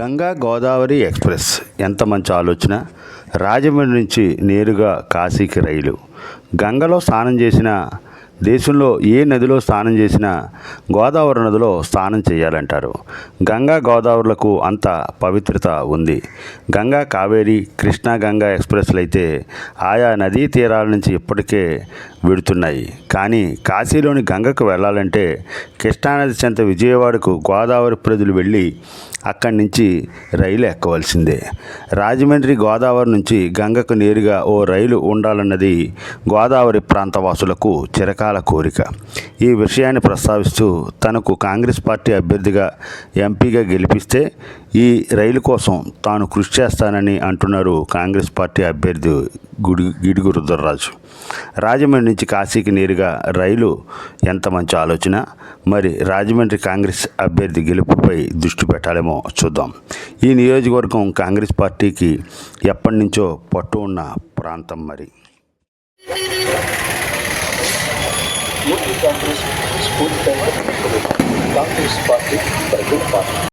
Ganga Godavari express. ఎంత మంచి ఆలోచన? రాజమండ్రి నుంచి నేరుగా కాశీకి రైలు. గంగలో స్నానం చేసిన దేశంలో ఏ నదిలో స్నానం చేసినా గోదావరి నదిలో స్నానం చేయాలంటారు. గంగా గోదావరులకు అంత పవిత్రత ఉంది. గంగా కావేరి కృష్ణా గంగా ఎక్స్ప్రెస్లు అయితే ఆయా నదీ తీరాల నుంచి ఇప్పటికే విడుతున్నాయి. కానీ కాశీలోని గంగకు వెళ్ళాలంటే కృష్ణానది చెంత విజయవాడకు గోదావరి ప్రజలు వెళ్ళి అక్కడి నుంచి రైలు ఎక్కవలసిందే. రాజమండ్రి గోదావరి నుంచి గంగకు నేరుగా ఓ రైలు ఉండాలన్నది గోదావరి ప్రాంతవాసులకు చిరకాల కోరిక. ఈ విషయాన్ని ప్రస్తావిస్తూ తనకు కాంగ్రెస్ పార్టీ అభ్యర్థిగా ఎంపీగా గెలిపిస్తే ఈ రైలు కోసం తాను కృషి చేస్తానని అంటున్నారు కాంగ్రెస్ పార్టీ అభ్యర్థి గుడి గిడుగు రుద్రరాజు రాజమండ్రి నుంచి కాశీకి నేరుగా రైలు ఎంత మంచి ఆలోచన? మరి రాజమండ్రి కాంగ్రెస్ అభ్యర్థి గెలుపుపై దృష్టి పెట్టాలేమో చూద్దాం. ఈ నియోజకవర్గం కాంగ్రెస్ పార్టీకి ఎప్పటి నుంచో పట్టు ఉన్న ప్రాంతం మరి. యూపీ కాంగ్రెస్ కాంగ్రెస్ పార్టీ ప్రజల పార్టీ.